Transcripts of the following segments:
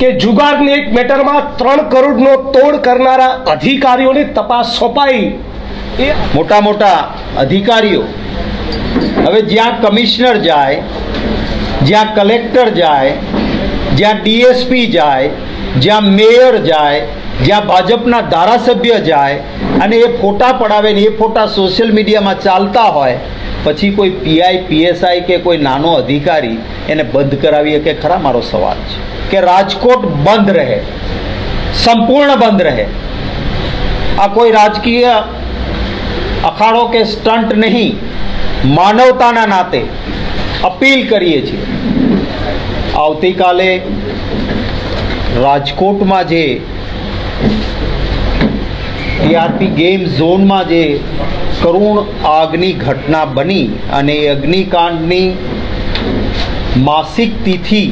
કે જુગારની એક મેટરમાં ત્રણ કરોડનો તોડ કરનારા અધિકારીઓની તપાસ સોંપાઈ. એ મોટા મોટા અધિકારીઓ. હવે જ્યાં કમિશનર જાય, જ્યાં કલેક્ટર જાય, જ્યાં ડીએસપી જાય, જ્યાં મેયર જાય, જ્યાં ભાજપના ધારાસભ્ય જાય, અને એ ફોટા પડાવે ને એ ફોટા સોશિયલ મીડિયામાં ચાલતા હોય પછી કોઈ પીઆઈ, પીએસઆઈ કે કોઈ નાનો અધિકારી એને બંધ કરાવી કે ખરા મારો સવાલ છે કે રાજકોટ બંધ રહે, સંપૂર્ણ બંધ રહે. આ કોઈ રાજકીય અખાડો કે સ્ટન્ટ નહીં, માનવતાના નાતે અપીલ કરીએ છીએ. આવતીકાલે રાજકોટમાં જે ટીઆરપી ગેમ ઝોનમાં જે કરુણ આગની ઘટના બની અને એ અગ્નિકાંડની માસિક તિથિ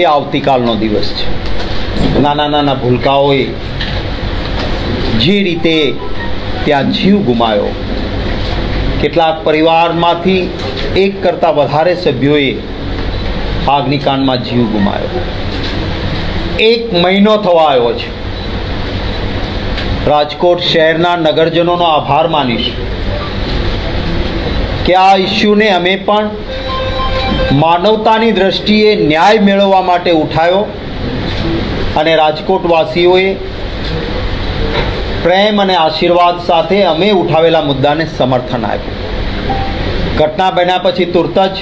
એ આવતીકાલનો દિવસ છે. નાના નાના ભૂલકાઓએ જે રીતે ત્યાં જીવ ગુમાવ્યો કેટલાક પરિવારમાંથી એક કરતાં વધારે સભ્યોએ અગ્નિકાંડમાં જીવ ગુમાવ્યો એક મહિનો થવા આવ્યો છે. રાજકોટ શહેરના નગરજનોનો આભાર માનીશ. કે આ ઇસ્યુને અમે પણ માનવતાની દ્રષ્ટિએ ન્યાય મેળવવા માટે ઉઠાવ્યો અને રાજકોટવાસીઓએ પ્રેમ અને આશીર્વાદ સાથે અમે ઉઠાવેલા મુદ્દાને સમર્થન આપ્યું. ઘટના બન્યા પછી તુરત જ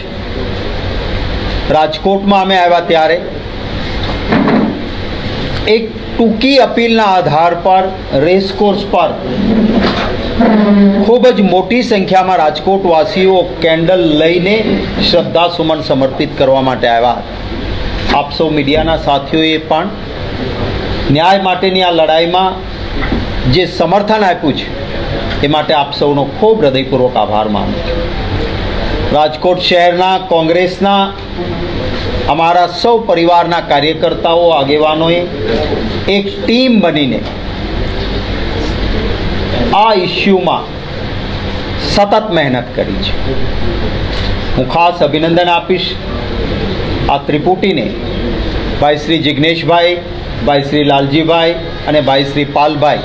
રાજકોટમાં અમે આવ્યા ત્યારે એક ટૂંકી અપીલના આધાર પર રેસકોર્સ પર ખૂબ જ મોટી સંખ્યામાં રાજકોટવાસીઓ કેન્ડલ લઈને શ્રદ્ધાસુમન સમર્પિત કરવા માટે આવ્યા. આપ સૌ મીડિયાના સાથીઓએ પણ ન્યાય માટેની આ લડાઈમાં જે સમર્થન આપ્યું છે, એ માટે આપ સૌનો ખૂબ હૃદયપૂર્વક આભાર માનું છું. રાજકોટ શહેરના કોંગ્રેસના અમારા સૌ પરિવારના કાર્યકર્તાઓ, આગેવાનોએ એક ટીમ બનીને આ ઇસ્યુમાં સતત મહેનત કરી છે. હું ખાસ અભિનંદન આપીશ આ ત્રિપુટીને, ભાઈ શ્રી જિજ્ઞેશભાઈ ભાઈ શ્રી લાલજીભાઈ અને ભાઈ શ્રી પાલભાઈ.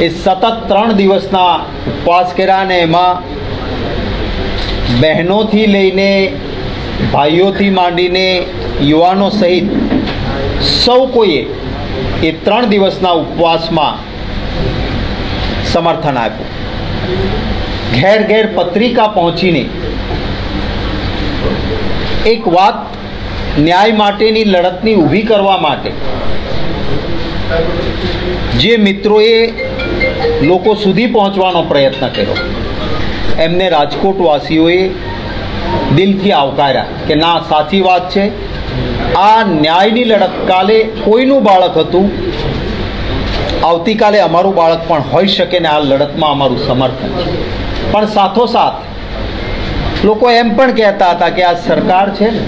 એ સતત ત્રણ દિવસના ઉપવાસ કર્યા અને એમાં બહેનોથી લઈને ભાઈઓથી માંડીને યુવાનો સહિત સૌ કોઈએ એ ત્રણ દિવસના ઉપવાસમાં સમર્થન આપ્યું. ઘેર ઘેર પત્રિકા પહોંચીને એક વાત ન્યાય માટેની લડતની ઊભી કરવા માટે જે મિત્રોએ લોકો સુધી પહોંચવાનો પ્રયત્ન કર્યો, એમને રાજકોટવાસીઓએ દિલથી આવકાર્યા કે ના, સાચી વાત છે. આ ન્યાયની લડત કાલે કોઈનું બાળક હતું આવતીકાલે અમારું બાળક પણ હોઈ શકે ને આ લડતમાં અમારું સમર્થન છે. પણ સાથોસાથ, લોકો એમ પણ કહેતા હતા કે આ સરકાર છે ને,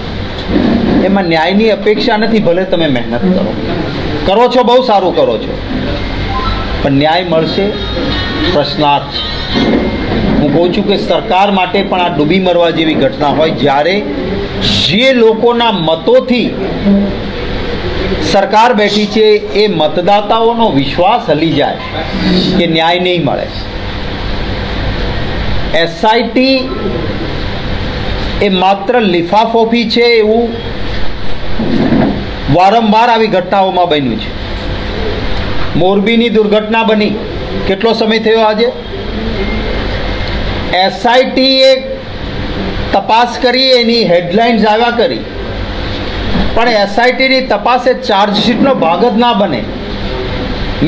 એમાં ન્યાયની અપેક્ષા નથી, ભલે તમે મહેનત કરો. કરો છો, બહુ સારું કરો છો. પણ ન્યાય મળશે, પ્રશ્નાર્થ છે. હું કહું છું કે સરકાર માટે પણ આ ડૂબી મરવા જેવી ઘટના હોય, જ્યારે જે લોકોના મતોથી સરકાર બેઠી છે, એ મતદાતાઓનો વિશ્વાસ હલી જાય કે ન્યાય નહીં મળે. એસઆઈટી એ માત્ર લિફાફોફી છે એવું વારંવાર આવી ઘટનાઓમાં બન્યું છે. મોરબીની દુર્ઘટના બની. કેટલો સમય થયો આજે? એસઆઈટીએ તપાસ કરી, એની હેડલાઇન્સ આવ્યા કરી. પણ એસઆઈટીની તપાસે ચાર્જશીટનો ભાગ જ ના બને.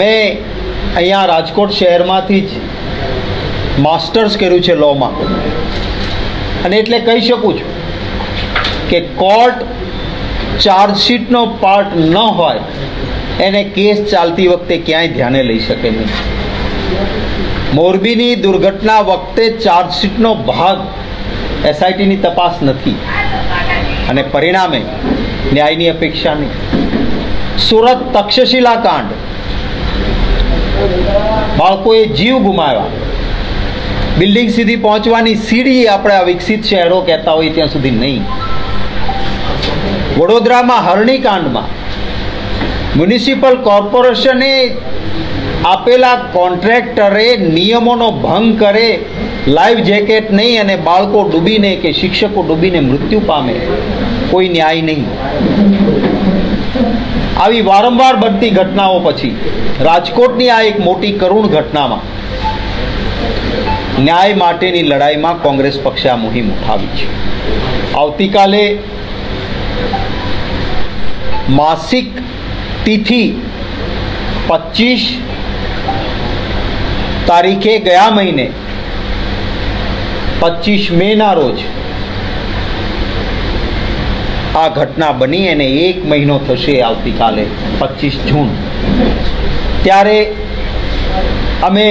મેં અહીંયા રાજકોટ શહેરમાંથી જ માસ્ટર્સ કર્યું છે લોમાં અને એટલે કહી શકું છું કે કોર્ટ ચાર્જશીટનો પાર્ટ ન હોય, એને કેસ ચાલતી વખતે ક્યાંય ધ્યાને લઈ શકે નહીં. મોરબીની દુર્ઘટના વખતે ચાર્જશીટનો ભાગ એસઆઈટીની તપાસ નથી. અને પરિણામે ન્યાયની અપેક્ષા નહીં સુરત તક્ષશિલા કાંડ બાળકોએ જીવ ગુમાવ્યા। બિલ્ડિંગ સુધી પહોંચવાની સીડી આપણે આ વિકસિત શહેરો કહેતા હોય ત્યાં સુધી નહીં. વડોદરામાં હરણીકાંડમાં મ્યુનિસિપલ કોર્પોરેશને આપેલા કોન્ટ્રાક્ટરે નિયમોનો ભંગ કરે લાઈફ જેકેટ નહીં અને બાળકો ડૂબીને કે શિક્ષકો ડૂબીને મૃત્યુ પામે, કોઈ ન્યાય નહીં. આવી વારંવાર બનતી ઘટનાઓ પછી, રાજકોટની આ એક મોટી કરુણ ઘટનામાં, ન્યાય માટેની લડાઈમાં કોંગ્રેસ પક્ષે આ મુહિમ ઉઠાવી છે. આવતીકાલે માસિક તિથિ પચીસ તારીખે ગયા મહિને પચીસ મેના રોજ આ ઘટના બની અને એક મહિનો થશે આવતીકાલે પચીસ જૂન. ત્યારે અમે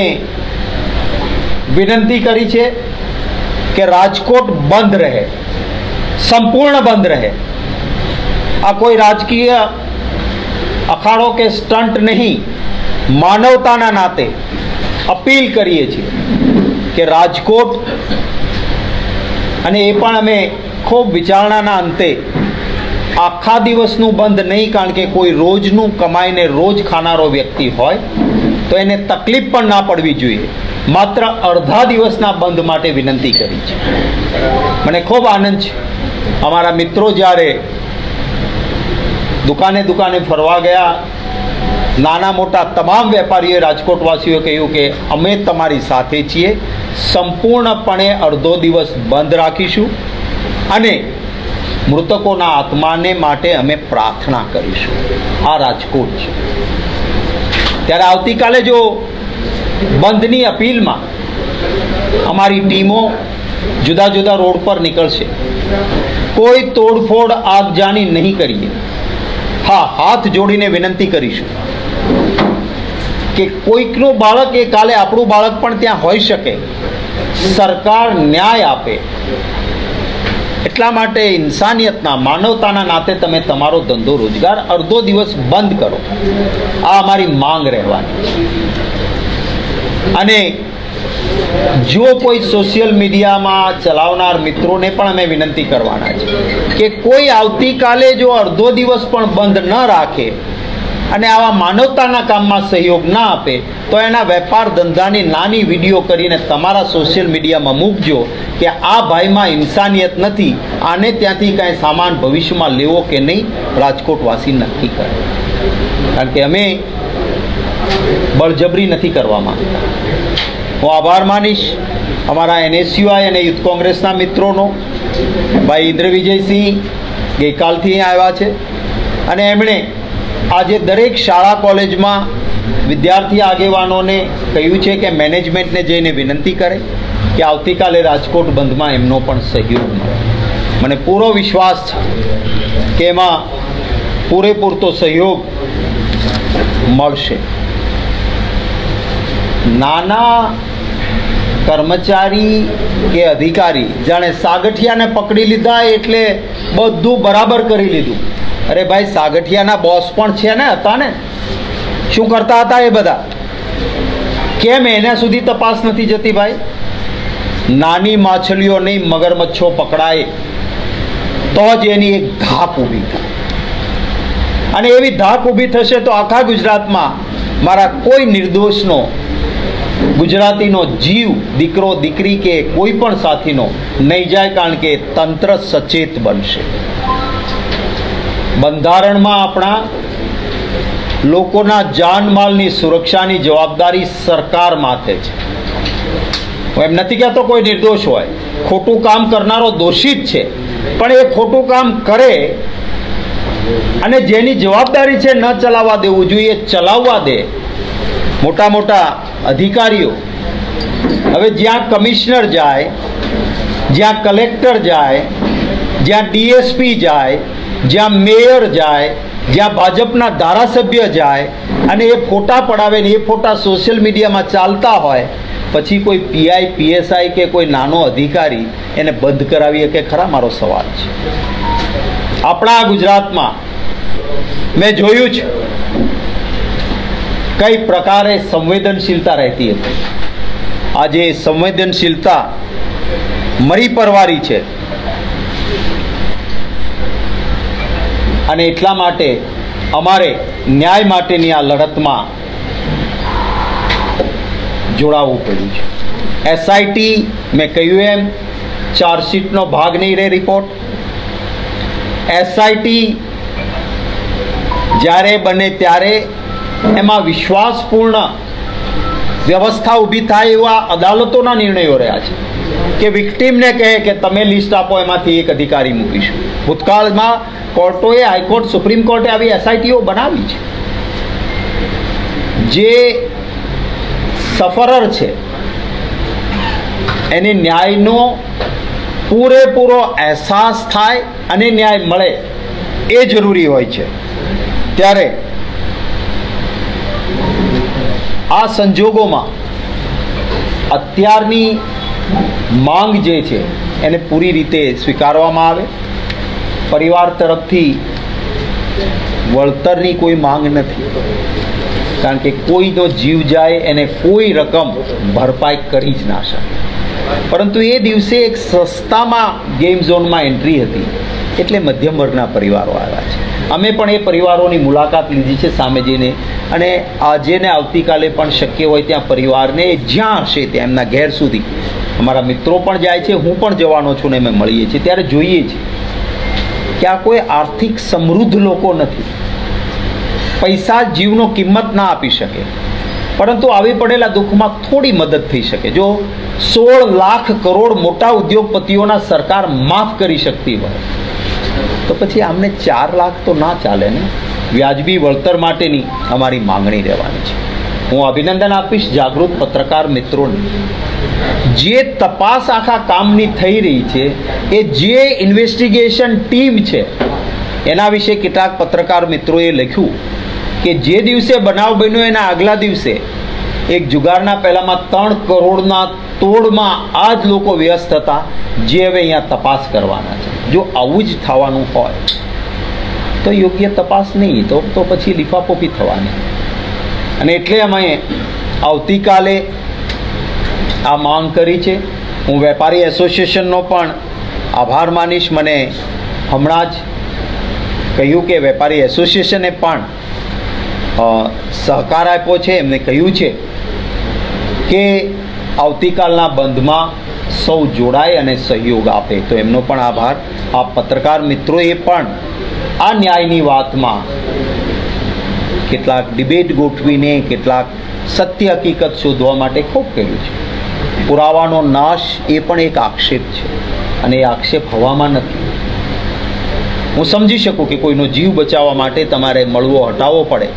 વિનંતી કરી છે કે રાજકોટ બંધ રહે, સંપૂર્ણ બંધ રહે. આ કોઈ રાજકીય અખાડો કે સ્ટન્ટ નહીં, માનવતાના નાતે અપીલ કરીએ છીએ કે રાજકોટ અને એ પણ અમે ખૂબ વિચારણાના અંતે આખા દિવસનું બંધ નહીં, કારણ કે કોઈ રોજનું કમાઈને રોજ ખાનારો વ્યક્તિ હોય, તો એને તકલીફ પણ ના પડવી જોઈએ. માત્ર અડધા દિવસના બંધ માટે વિનંતી કરી છે. મને ખૂબ આનંદ છે. અમારા મિત્રો જ્યારે દુકાને દુકાને ફરવા ગયા, નાના મોટા તમામ વેપારીઓએ રાજકોટવાસીઓએ કહ્યું કે અમે તમારી સાથે છીએ સંપૂર્ણપણે અડધો દિવસ બંધ રાખીશું અને મૃતકોના આત્માને માટે અમે પ્રાર્થના કરીશું. આ રાજકોટ છે. ત્યારે આવતીકાલે જો બંધની અપીલમાં અમારી ટીમો જુદા જુદા રોડ પર નીકળશે, કોઈ તોડફોડ આગજાની નહીં કરીએ. હા, હાથ જોડીને વિનંતી કરીશું. કે કોઈકનું બાળક એ કાલે આપણું બાળક પણ ત્યાં હોઈ શકે. સરકાર ન્યાય આપે. એટલા માટે ઇન્સાનિયતના, માનવતાના નાતે તમે તમારો ધંધો રોજગાર અડધો દિવસ બંધ કરો. આ અમારી માંગ રહેવાની અને જો કોઈ સોશિયલ મીડિયામાં ચલાવનાર મિત્રોને પણ અમે વિનંતી કરવાના છે કે કોઈ આવતીકાલે જો અડધો દિવસ પણ બંધ ન રાખે અને આવા માનવતાના કામમાં સહયોગ ના આપે, તો એના વેપાર ધંધાની નાની વીડિયો કરીને તમારા સોશિયલ મીડિયામાં મૂકજો કે આ ભાઈમાં ઇન્સાનિયત નથી, આને ત્યાંથી કાંઈ સામાન ભવિષ્યમાં લેવો કે નહીં, રાજકોટવાસી નક્કી કરે. કારણ કે અમે બળજબરી નથી કરવા માંગતા. હું આભાર માનીશ અમારા એનએસયુઆઈ અને યુથ કોંગ્રેસના મિત્રોનો. ભાઈ ઇન્દ્ર વિજયસિંહ ગઈકાલથી આવ્યા છે. અને એમણે આજે દરેક શાળા કોલેજમાં વિદ્યાર્થી આગેવાનોને કહ્યું છે કે મેનેજમેન્ટને જઈને વિનંતી કરે કે આવતીકાલે રાજકોટ બંધમાં એમનો પણ સહયોગ મને પૂરો વિશ્વાસ છે કે એમાં પૂરેપૂરતો સહયોગ મળશે. નાના કર્મચારી કે અધિકારી જાણે સાગઠિયાને પકડી લીધા એટલે બધું બરાબર કરી લીધું. અરે ભાઈ, સાગઠિયાના બોસ પણ છે ને હતા ને? શું કરતા હતા એ બધા? કેમ એના સુધી તપાસ નથી જતી ભાઈ? નાની માછલીઓ નહીં, મગરમચ્છો પકડાય. તો જ એની એક ધાક ઊભી થાય. અને એવી ધાક ઊભી થશે તો આખા ગુજરાતમાં મારા કોઈ નિર્દોષનો, ગુજરાતીનો જીવ, દીકરો, દીકરી કે કોઈ પણ સાથીનો નહીં જાય કારણ કે તંત્ર સચેત બનશે. બંધારણમાં આપણા લોકોના જાનમાલની સુરક્ષાની જવાબદારી સરકાર માથે છે. એમ નથી કહેતો કોઈ નિર્દોષ હોય. ખોટું કામ કરનારો દોષિત છે. પણ એ ખોટું કામ કરે અને જેની જવાબદારી છે ન ચલાવવા દેવું જોઈએ, ચલાવવા દે. મોટા મોટા અધિકારીઓ. હવે જ્યાં કમિશનર જાય, જ્યાં કલેક્ટર જાય, જ્યાં ડીએસપી જાય જ્યાં મેયર જાય, જ્યાં ભાજપના ધારાસભ્ય જાય અને એ ફોટા પડાવે ને એ ફોટા સોશિયલ મીડિયામાં ચાલતા હોય, પછી કોઈ પીઆઈ, પીએસઆઈ કે કોઈ નાનો અધિકારી એને બંધ કરાવીએ કે ખરા મારો સવાલ છે. આપણા ગુજરાતમાં મેં જોયું છે કઈ પ્રકારે સંવેદનશીલતા રહેતી હતી. આજે સંવેદનશીલતા મરી પરવારી છે. અને એટલા માટે અમારે ન્યાય માટેની આ લડતમાં જોડાવવું પડ્યું છે. એસઆઈટી મેં કહ્યું એમ, ચાર્જશીટનો ભાગ નહીં રહે રિપોર્ટ એસઆઈટી જ્યારે બને ત્યારે એમાં વિશ્વાસપૂર્ણ વ્યવસ્થા ઊભી થાય એવા અદાલતોના નિર્ણયો રહ્યા છે. કે વિક્ટીમને કહે કે તમે લિસ્ટ આપો, એમાંથી એક અધિકારી મૂકીશું. ભૂતકાળમાં કોર્ટોએ હાઈકોર્ટ, સુપ્રીમ કોર્ટે આવી એસઆઈટીઓ બનાવી છે. જે સફરર છે, એને ન્યાયનો પૂરેપૂરો અહેસાસ થાય અને ન્યાય મળે એ જરૂરી હોય છે. ત્યારે આ સંજોગોમાં અત્યારની માંગ જે છે, એને પૂરી રીતે સ્વીકારવામાં આવે. પરિવાર તરફથી વળતરની કોઈ માંગ નથી. કારણ કે કોઈનો જીવ જાય, એને કોઈ રકમ ભરપાઈ કરી જ ના શકે. પરંતુ એ દિવસે એક સસ્તામાં ગેમ ઝોનમાં એન્ટ્રી હતી. એટલે મધ્યમ વર્ગના પરિવારો આવ્યા છે. અમે પણ એ પરિવારોની મુલાકાત લીધી છે સામે જઈને અને આજે ને આવતીકાલે પણ શક્ય હોય ત્યાં પરિવારને જ્યાં હશે ત્યાં એમના ઘેર સુધી. અમારા મિત્રો પણ જાય છે, હું પણ જવાનો છું ને અમે મળીએ છીએ. ત્યારે જોઈએ છીએ કે આ કોઈ આર્થિક સમૃદ્ધ લોકો નથી. પૈસા જીવનો કિંમત ના આપી શકે. પરંતુ આવી પડેલા દુઃખમાં થોડી મદદ થઈ શકે. જો સોળ લાખ કરોડ મોટા ઉદ્યોગપતિઓના સરકાર માફ કરી શકતી હોય તો પછી આમને ચાર લાખ તો ના ચાલે ને? વ્યાજબી વળતર માટેની અમારી માંગણી રહેવાની છે. હું અભિનંદન આપીશ જાગૃત પત્રકાર મિત્રોને. જે તપાસ આખા કામની થઈ રહી છે, એ જે ઇન્વેસ્ટિગેશન ટીમ છે, એના વિશે કેટલાક પત્રકાર મિત્રોએ લખ્યું કે જે દિવસે બનાવ બન્યો એના આગલા દિવસે એક જુગારના પહેલામાં ત્રણ કરોડના તોડમાં આ જ લોકો વ્યસ્ત હતા. જે હવે અહીંયા તપાસ કરવાના છે. જો આવું જ થવાનું હોય, તો યોગ્ય તપાસ નહીં, તો તો પછી લીફાપોપી થવાની. અને એટલે અમે આવતીકાલે આ માંગ કરી છે. હું વેપારી એસોસિએશનનો પણ આભાર માનીશ. મને હમણાં જ કહ્યું કે વેપારી એસોસિએશને પણ સહકાર આપ્યો છે. એમને કહ્યું છે કે આવતીકાલના બંધમાં સૌ જોડાય અને સહયોગ આપે. તો એમનો પણ આભાર. આ પત્રકાર મિત્રોએ પણ આ ન્યાયની વાતમાં કેટલાક ડિબેટ ગોઠવીને કેટલાક સત્ય હકીકત શોધવા માટે ખૂબ કર્યું છે. પુરાવાનો નાશ એ પણ એક આક્ષેપ છે અને એ આક્ષેપ હવામાં નથી. હું સમજી શકું કે કોઈનો જીવ બચાવવા માટે તમારે મળવો હટાવવો પડે.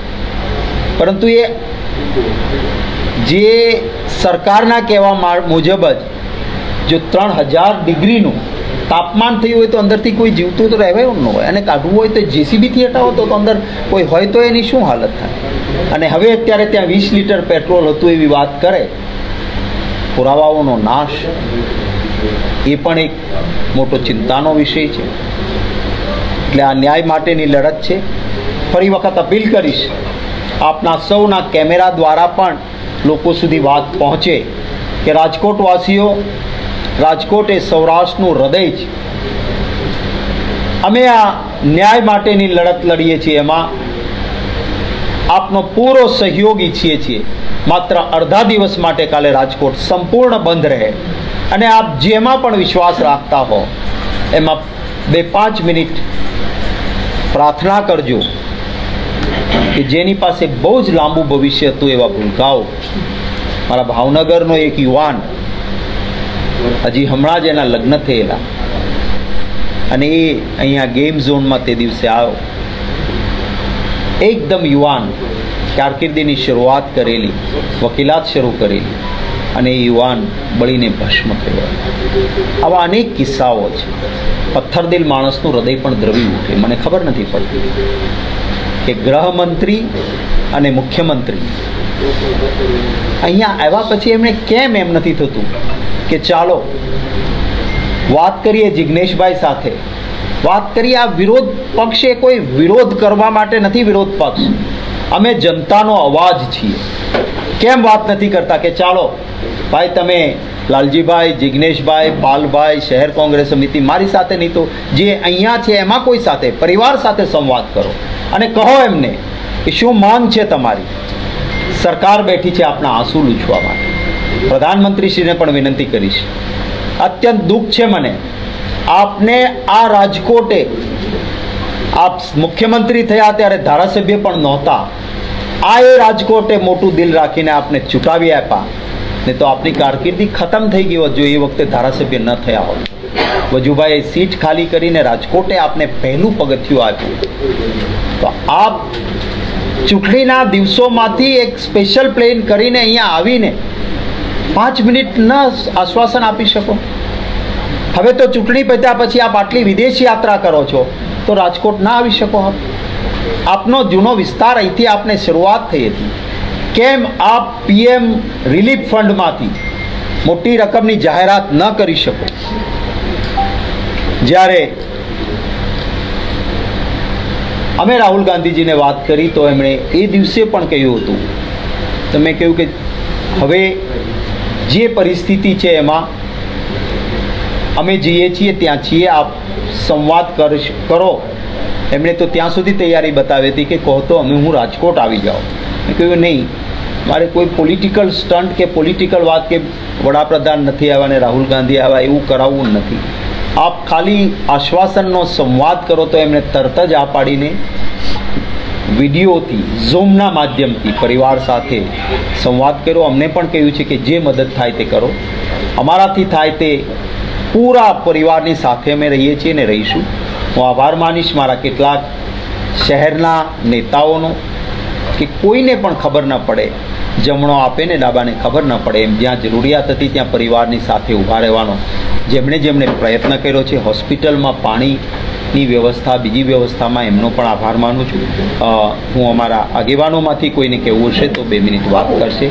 પરંતુ એ જે સરકારના કહેવા મુજબ જ જો ત્રણ હજાર ડિગ્રીનું તાપમાન થયું હોય તો અંદરથી કોઈ જીવતું તો રહેવાયું ન હોય. અને કાઢવું હોય તો જેસીબીથી હટાવો તો અંદર કોઈ હોય તો એની શું હાલત થાય? અને હવે અત્યારે ત્યાં વીસ લીટર પેટ્રોલ હતું એવી વાત કરે. પુરાવાઓનો નાશ. એ પણ એક મોટો ચિંતાનો વિષય છે. એટલે આ ન્યાય માટેની લડત છે. ફરી વખત અપીલ કરીશ. આપના સૌના કેમેરા દ્વારા પણ લોકો સુધી વાત પહોંચે કે રાજકોટવાસીઓ, રાજકોટ એ સૌરાષ્ટ્રનું હૃદય છે. અમે આ ન્યાય માટેની લડત લડીએ છીએ એમાં આપનો પૂરો સહયોગ ઈચ્છીએ છીએ. માત્ર અડધા દિવસ માટે કાલે રાજકોટ સંપૂર્ણ બંધ રહે. અને આપ જેમાં પણ વિશ્વાસ રાખતા હો, એમાં બે પાંચ મિનિટ પ્રાર્થના કરજો. કે જેની પાસે બહુ જ લાંબુ ભવિષ્ય હતું એવા ભૂલકાઓ. મારા ભાવનગરનો એક યુવાન હજી હમણાં જ એના લગ્ન થયેલા. અને એ અહીંયા ગેમ ઝોનમાં તે દિવસે આવ્યો. એકદમ યુવાન, કારકિર્દીની શરૂઆત કરેલી, વકીલાત શરૂ કરેલી, અને એ યુવાન બળીને ભસ્મ થયો. આવા અનેક કિસ્સાઓ છે. પથ્થરદિલ માણસનું હૃદય પણ દ્રવી ઉઠે. મને ખબર નથી પડતી. કે ગૃહમંત્રી અને મુખ્યમંત્રી. અહીંયા આવ્યા પછી એમણે કેમ એમ નથી થતું કે ચાલો, વાત કરીએ જિજ્ઞેશભાઈ સાથે. વાત કરીએ આ વિરોધ પક્ષે કોઈ વિરોધ કરવા માટે નથી વિરોધ પક્ષ. અમે જનતાનો અવાજ છીએ. કેમ વાત નથી કરતા કે ચાલો, ભાઈ તમે લાલજીભાઈ, જિગ્નેશભાઈ, પાલભાઈ, શહેર કોંગ્રેસ સમિતિ મારી સાથે નહીં તો જે અહીંયા છે એમાં કોઈ સાથે, પરિવાર સાથે સંવાદ કરો. અને કહો એમને કે શું માંગ છે તમારી? સરકાર બેઠી છે આપણા આંસુ લૂછવા માટે. પ્રધાનમંત્રીશ્રીને પણ વિનંતી કરીશ. અત્યંત દુઃખ છે મને. આપને આ રાજકોટે આપ મુખ્યમંત્રી થયા ત્યારે ધારાસભ્ય પણ નહોતા. આ એ રાજકોટે મોટું દિલ રાખીને આપને ચૂંટાવી આપ્યા. ને તો આપની કારકિર્દી ખતમ થઈ ગઈ હોત જો એ વખતે ધારાસભ્ય ન થયા હોત. વજુભાઈએ સીટ ખાલી કરીને રાજકોટે આપને પહેલું પગથિયું આપ્યું. તો આપ ચૂંટણીના દિવસોમાંથી એક સ્પેશિયલ પ્લેન કરીને અહીંયા આવીને પાંચ મિનિટ ન આશ્વાસન આપી શકો. હવે તો ચૂંટણી પત્યા પછી આપ આટલી વિદેશ યાત્રા કરો છો, તો રાજકોટ ના આવી શકો આપ. આપનો જૂનો વિસ્તાર અહીંથી આપને શરૂઆત થઈ હતી. કેમ આપ પીએમ રિલીફ ફંડમાંથી મોટી રકમની જાહેરાત ન કરી શકો? જ્યારે અમે રાહુલ ગાંધીજીને વાત કરી તો એમણે એ દિવસે પણ કહ્યું હતું, તો મેં કહ્યું કે હવે જે પરિસ્થિતિ છે એમાં અમે જઈએ છીએ, ત્યાં છીએ, આપ સંવાદ કરો એમણે તો ત્યાં સુધી તૈયારી બતાવી હતી કે કહો તો અમે હું રાજકોટ આવી જાઉં. મેં કહ્યું, નહીં મારે કોઈ પોલિટિકલ સ્ટન્ટ કે પોલિટિકલ વાત કે વડાપ્રધાન નથી આવ્યા ને રાહુલ ગાંધી આવ્યા એવું કરાવવું નથી. આપ ખાલી આશ્વાસનનો સંવાદ કરો તો એમણે તરત જ આ પાડીને વિડીયોથી ઝૂમના માધ્યમથી પરિવાર સાથે સંવાદ કર્યો અમને પણ કહ્યું છે કે જે મદદ થાય તે કરો. અમારાથી થાય તે પૂરા પરિવારની સાથે અમે રહીએ છીએ ને રહીશું. હું આભાર માનીશ મારા કેટલાક શહેરના નેતાઓનો કે કોઈને પણ ખબર ન પડે જમણો આપે ને ડાબાને ખબર ન પડે એમ. જ્યાં જરૂરિયાત હતી ત્યાં પરિવારની સાથે ઊભા રહેવાનો. જેમણે જેમણે પ્રયત્ન કર્યો છે, હોસ્પિટલમાં પાણીની વ્યવસ્થા બીજી વ્યવસ્થામાં એમનો પણ આભાર માનું છું. હું અમારા આગેવાનોમાંથી કોઈને કહેવું હશે તો બે મિનિટ વાત કરશે.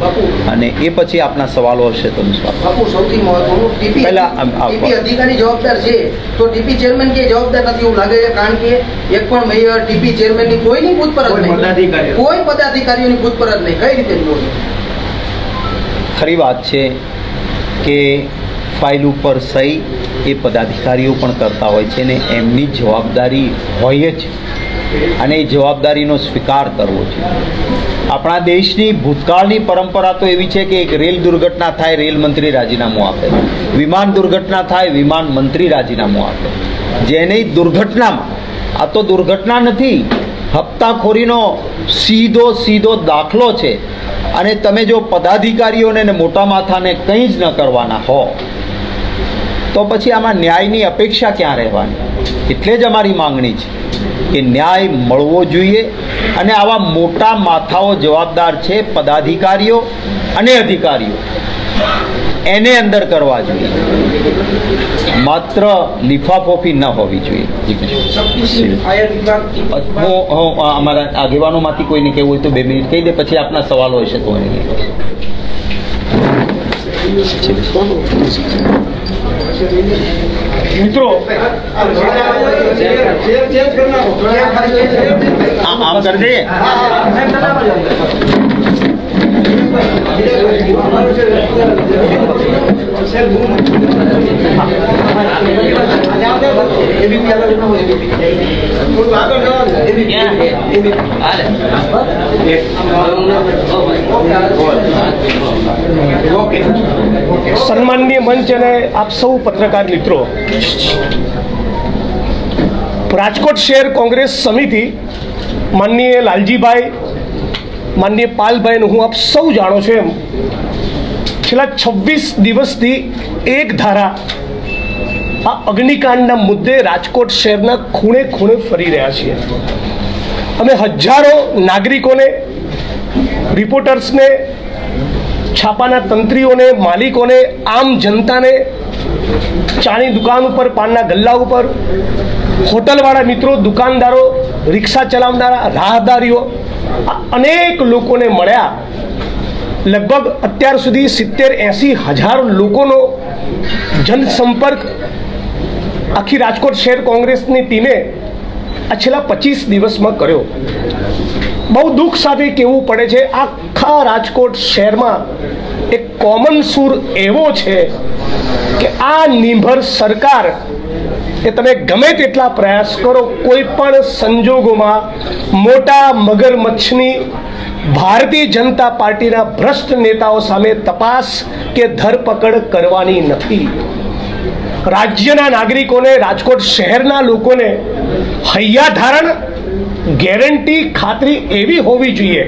અને એ પછી આપના સવાલો હશે તો હું સૌથી મહત્વનું ટીપી અધિકારી જવાબદાર છે. તો ટીપી ચેરમેન કે જવાબદાર નથી એવું લાગે છે? કારણ કે એક પણ મેયર ટીપી ચેરમેનની કોઈની પૂછપરછ કોઈ નહીં. કોઈ પદાધિકારીઓની પૂછપરછ નહીં. કઈ રીતે ખરી વાત છે કે ફાઇલ ઉપર સહી એ પદાધિકારીઓ પણ કરતા હોય છે ને એમની જવાબદારી હોય જ. અને એ જવાબદારીનો સ્વીકાર કરવો છે. આપણા દેશની ભૂતકાળની પરંપરા તો એવી છે કે એક રેલ દુર્ઘટના થાય, રેલ મંત્રી રાજીનામું આપે. વિમાન દુર્ઘટના થાય, વિમાન મંત્રી રાજીનામું આપે. જેની દુર્ઘટનામાં, આ તો દુર્ઘટના નથી, હપ્તાખોરીનો સીધો સીધો દાખલો છે. અને તમે જો પદાધિકારીઓને મોટા માથાને કંઈ જ ન કરવાના હો તો પછી આમાં ન્યાયની અપેક્ષા ક્યાં રહેવાની? એટલે જ અમારી માંગણી છે કે ન્યાય મળવો જોઈએ અને આવા મોટા માથાઓ જવાબદાર છે પદાધિકારીઓ અને અધિકારીઓ. એને અંદર કરવા જોઈએ. માત્ર લીફાફોફી ન હોવી જોઈએ. અમારા આગેવાનોમાંથી કોઈને કહેવું હોય તો બે મિનિટ કહી દે, પછી આપના સવાલ હોય છે તો. મિત્રો આમ કરી દઈએ. સન્માનનીય મંચ અને આપ સૌ પત્રકાર મિત્રો રાજકોટ શહેર કોંગ્રેસ સમિતિ માનનીય લાલજીભાઈ માનનીય પાલભાઈને હું આપ સૌ જાણો છો એમ. છેલ્લા છવ્વીસ દિવસથી એક ધારા આ અગ્નિકાંડના મુદ્દે રાજકોટ શહેરના ખૂણે ખૂણે ફરી રહ્યા છીએ. અમે હજારો નાગરિકોને, રિપોર્ટર્સને, છાપાના તંત્રીઓને, માલિકોને, આમ જનતાને ચાની દુકાન ઉપર, પાનના ગલ્લા ઉપર, હોટલવાળા મિત્રો, દુકાનદારો, રિક્ષા ચલાવનારા, રાહદારીઓ અનેક લોકોને મળ્યા. લગભગ અત્યાર સુધી સિત્તેર એંસી હજાર લોકોનો જનસંપર્ક આખી રાજકોટ શહેર કોંગ્રેસની ટીમે આ છેલ્લા પચીસ દિવસમાં કર્યો. બહુ દુઃખ સાથે કહેવું પડે છે, આખા રાજકોટ શહેરમાં એક કોમન સૂર એવો છે કે આ નિર્ભર સરકાર એ તમે ગમે તેટલા પ્રયાસ કરો, કોઈ પણ સંજોગોમાં મોટા મગરમચ્છની ભારતીય જનતા પાર્ટીના ભ્રષ્ટ નેતાઓ સામે તપાસ કે ધરપકડ કરવાની નથી. રાજ્યના નાગરિકોને, રાજકોટ શહેરના લોકોને હૈયાધારણ ગેરંટી ખાતરી એવી હોવી જોઈએ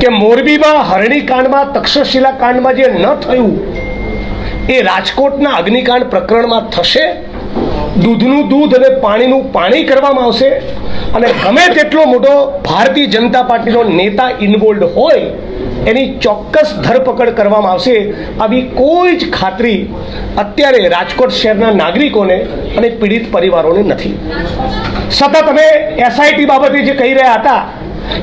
કે મોરબીમાં, હરણીકાંડમાં તક્ષશિલા કાંડમાં જે ન થયું, એ રાજકોટના અગ્નિકાંડ પ્રકરણમાં થશે દૂધનું દૂધ અને પાણીનું પાણી કરવામાં આવશે. અને ગમે તેટલો મોટો ભારતીય જનતા પાર્ટીનો નેતા ઇન્વોલ્ડ હોય, એની ચોક્કસ ધરપકડ કરવામાં આવશે. આવી કોઈ જ ખાતરી અત્યારે રાજકોટ શહેરના નાગરિકોને અને પીડિત પરિવારોને નથી. સતત અમે એસઆઈટી બાબતે જે કહી રહ્યા હતા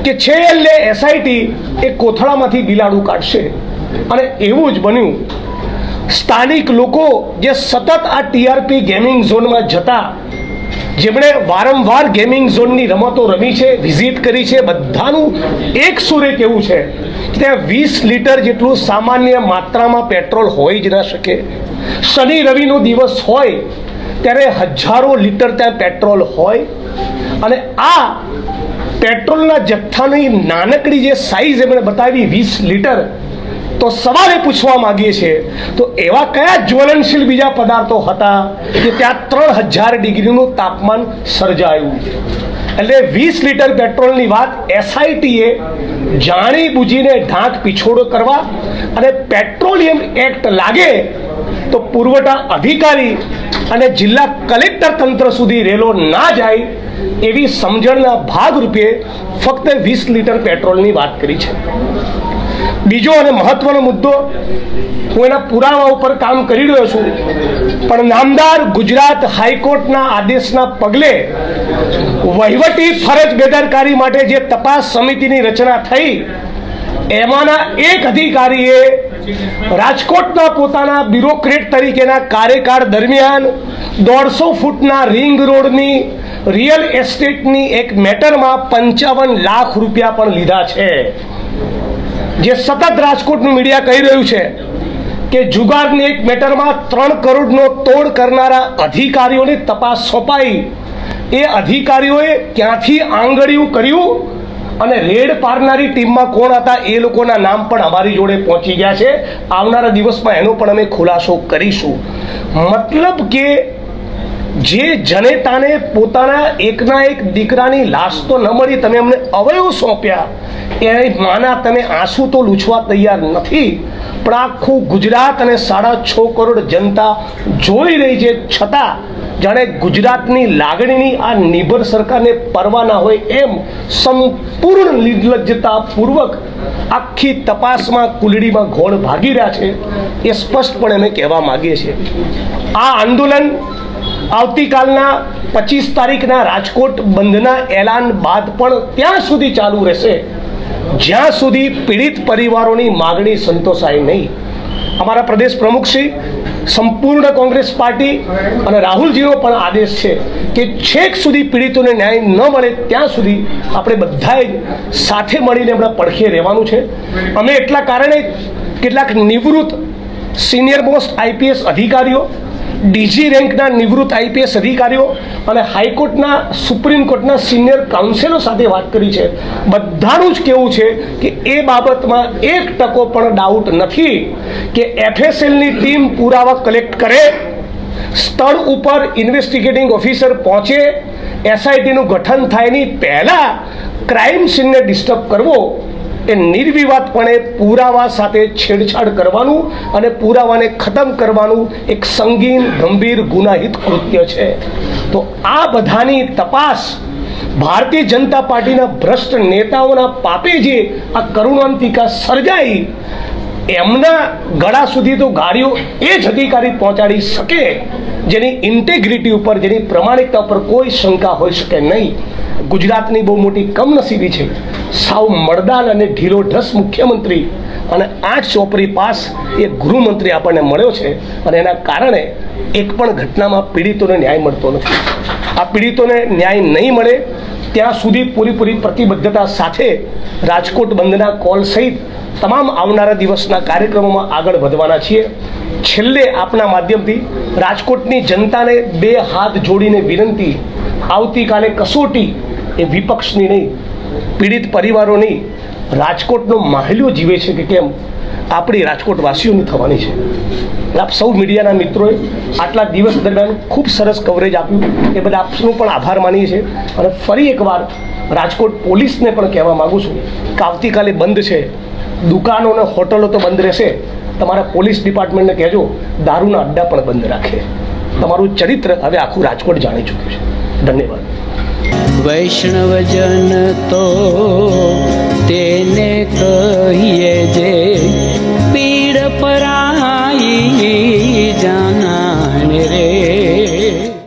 કે છેલ્લે એસઆઈટી એ કોથળામાંથી બિલાડું કાઢશે. અને એવું જ બન્યું સ્થાનિક લોકો જે સતત આ ટીઆરપી ગેમિંગ ઝોનમાં જતા, જેમણે વારંવાર ગેમિંગ ઝોનની રમતો રમી છે વિઝિટ કરી છે, બધાનું એક સુરે કેવું છે કે ત્યાં વીસ લીટર જેટલું સામાન્ય માત્રામાં પેટ્રોલ હોય જ ન શકે. શનિ રવિનો દિવસ હોય, ત્યારે હજારો લીટર ત્યાં પેટ્રોલ હોય. અને આ પેટ્રોલના જથ્થાની નાનકડી જે સાઈઝ એમણે બતાવી, વીસ લીટર તો સવારે પૂછવા માંગીએ છીએ, તો એવા કયા જ્વલનશીલ બીજા પદાર્થો હતા કે ત્યાં ત્રણ હજાર ડિગ્રીનું તાપમાન સર્જાયું? એટલે વીસ લીટર પેટ્રોલની વાત એસઆઈટીએ જાણી બુજીને ઢાંક પીછોડો કરવા અને પેટ્રોલિયમ એક્ટ લાગે તો પુરવઠા અધિકારી અને જિલ્લા કલેક્ટર તંત્ર સુધી રેલો ના જાય એવી સમજણના ભાગરૂપે ફક્ત વીસ લીટર પેટ્રોલની વાત કરી છે. બીજો અને મહત્વનો મુદ્દો, હું એના પુરાવા ઉપર કામ કરી રહ્યો છું, પણ નામદાર ગુજરાત હાઈકોર્ટના આદેશના પગલે વહીવટી ફરજ બેદરકારી માટે જે તપાસ સમિતિની રચના થઈ, એમાંના એક અધિકારીએ રાજકોટના પોતાના બ્યુરોક્રેટ તરીકેના કાર્યકાળ દરમિયાન દોઢસો ફૂટના રિંગ રોડની રિયલ એસ્ટેટની એક મેટરમાં પંચાવન લાખ રૂપિયા પણ લીધા છે. જે સતત રાજકોટનું મીડિયા કહી રહ્યું છે કે જુગારની એક મેટરમાં ત્રણ કરોડનો તોડ કરનારા અધિકારીઓની તપાસ સોંપાઈ. એ અધિકારીઓએ ક્યાંથી આંગળીયું કર્યું? અને રેડ પાડનારી ટીમમાં કોણ હતા એ લોકોના નામ પણ અમારી જોડે પહોંચી ગયા છે. આવનારા દિવસમાં એનો પણ અમે ખુલાસો કરીશું. મતલબ કે જે જનેતાને પોતાના એકના એક દીકરાની લાશ તો ન મળી, તમે અમને અવયવ સોંપ્યા એ માના તમે આંસુ તો લૂછવા તૈયાર નથી. પણ આખું ગુજરાત અને સાડા છ કરોડ જનતા જોઈ રહી છે. છતાં જાણે ગુજરાતની લાગણીની આ નિભર સરકારને પરવા ના હોય એમ સંપૂર્ણ નિર્લજ્જતાપૂર્વક આખી તપાસમાં કુલડીમાં ઘોળ ભાગી રહ્યા છે એ સ્પષ્ટપણે અમે કહેવા માંગીએ છીએ. આ આંદોલન આવતીકાલના પચીસ તારીખના રાજકોટ બંધના એલાન બાદ પણ ત્યાં સુધી ચાલુ રહેશે. જ્યાં સુધી પીડિત પરિવારોની માગણી સંતોષાય નહીં. અમારા પ્રદેશ પ્રમુખ શ્રી સંપૂર્ણ કોંગ્રેસ પાર્ટી અને રાહુલજીનો પણ આદેશ છે કે છેક સુધી પીડિતોને ન્યાય ન મળે ત્યાં સુધી આપણે બધાએ સાથે મળીને હમણાં પડખે રહેવાનું છે. અમે એટલા કારણે કેટલાક નિવૃત્ત સિનિયર મોસ્ટ આઈપીએસ અધિકારીઓ ડીજી રેન્કના નિવૃત્ત આઈપીએસ અધિકારીઓ અને હાઈકોર્ટના સુપ્રીમ કોર્ટના સિનિયર કાઉન્સિલો સાથે વાત કરી છે. બધાનું જ કેવું છે કે એ બાબતમાં એક ટકો પણ ડાઉટ નથી કે એફએસએલની ટીમ પુરાવા કલેક્ટ કરે, સ્થળ ઉપર ઇન્વેસ્ટિગેટિંગ ઓફિસર પહોંચે, એસઆઈટીનું ગઠન થાય એની પહેલાં ક્રાઇમ સીનને ડિસ્ટર્બ કરવો એ નિર્વિવાદપણે પુરાવા સાથે છેડછાડ કરવાનું અને પુરાવાને ખતમ કરવાનું એક સંગીન, ગંભીર, ગુનાહિત કૃત્ય છે. તો આ બધાની તપાસ ભારતીય જનતા પાર્ટીના ભ્રષ્ટ નેતાઓના પાપે જે આ કરુણાંતિકા સર્જાઈ, એમના ગળા સુધી તો ગાડીઓ એ જ અધિકારી પહોંચાડી શકે. જેની ઇન્ટેગ્રિટી ઉપર, જેની પ્રમાણિકતા ઉપર કોઈ શંકા હોઈ શકે નહીં. ગુજરાતની બહુ મોટી કમનસીબી છે. સાવ મળદાલ અને ઢીલો ઢસ મુખ્યમંત્રી અને આઠ ચોપરી પાસ એ ગૃહમંત્રી આપણને મળ્યો છે અને એના કારણે એક પણ ઘટનામાં પીડિતોને ન્યાય મળતો નથી. આ પીડિતોને ન્યાય નહીં મળે, ત્યાં સુધી પૂરીપૂરી પ્રતિબદ્ધતા સાથે રાજકોટ બંધના કોલ સહિત તમામ આવનારા દિવસના કાર્યક્રમોમાં આગળ વધવાના છીએ. છેલ્લે આપના માધ્યમથી રાજકોટની જનતાને બે હાથ જોડીને વિનંતી, આવતીકાલે કસોટી એ વિપક્ષની નહીં, પીડિત પરિવારોની રાજકોટનો માહિલ્યો જીવે છે કે કેમ? આપણી રાજકોટવાસીઓની થવાની છે. આપ સૌ મીડિયાના મિત્રોએ આટલા દિવસ દરમિયાન ખૂબ સરસ કવરેજ આપ્યું. એ બધા આપનો પણ આભાર માનીએ છીએ. અને ફરી એકવાર રાજકોટ પોલીસને પણ કહેવા માગું છું કે આવતીકાલે બંધ છે. દુકાનો અને હોટલો તો બંધ રહેશે. તમારા પોલીસ ડિપાર્ટમેન્ટને કહેજો, દારૂના અડ્ડા પણ બંધ રાખે. તમારું ચરિત્ર હવે આખું રાજકોટ જાણી ચૂક્યું છે. ધન્યવાદ. વૈષ્ણવજન તો તેને કહીએ જે, પીડ પરાઈ